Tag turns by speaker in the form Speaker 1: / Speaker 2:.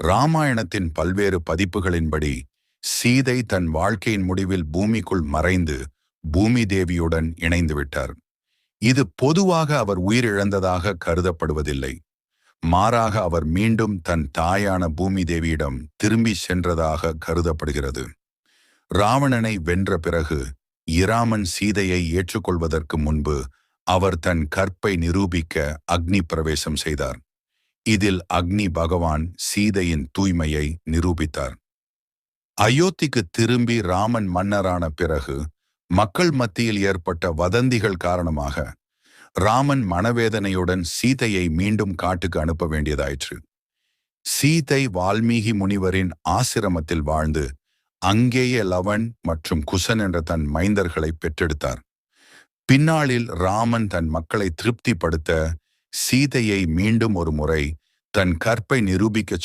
Speaker 1: ராமாயணத்தின் பல்வேறு பதிப்புகளின்படி சீதை தன் வாழ்க்கையின் முடிவில் பூமிக்குள் மறைந்து பூமி தேவியுடன் இணைந்து விட்டார். இது பொதுவாக அவர் உயிரிழந்ததாக கருதப்படுவதில்லை. மாறாக அவர் மீண்டும் தன் தாயான பூமி தேவியிடம் திரும்பி சென்றதாக கருதப்படுகிறது. ராவணனை வென்ற பிறகு இராமன் சீதையை ஏற்றுக்கொள்வதற்கு முன்பு அவர் தன் கற்பை நிரூபிக்க அக்னி பிரவேசம் செய்தார். இதில் அக்னி பகவான் சீதையின் தூய்மையை நிரூபித்தார். அயோத்திக்கு திரும்பி ராமன் மன்னரான பிறகு மக்கள் மத்தியில் ஏற்பட்ட வதந்திகள் காரணமாக ராமன் மனவேதனையுடன் சீதையை மீண்டும் காட்டுக்கு அனுப்ப வேண்டியதாயிற்று. சீதை வால்மீகி முனிவரின் ஆசிரமத்தில் வாழ்ந்து அங்கேயே லவன் மற்றும் குசன் என்ற தன் மைந்தர்களை பெற்றெடுத்தார். பின்னாளில் ராமன் தன் மக்களை திருப்திப்படுத்த சீதையை மீண்டும் ஒரு முறை தன் கற்பை நிரூபிக்கச்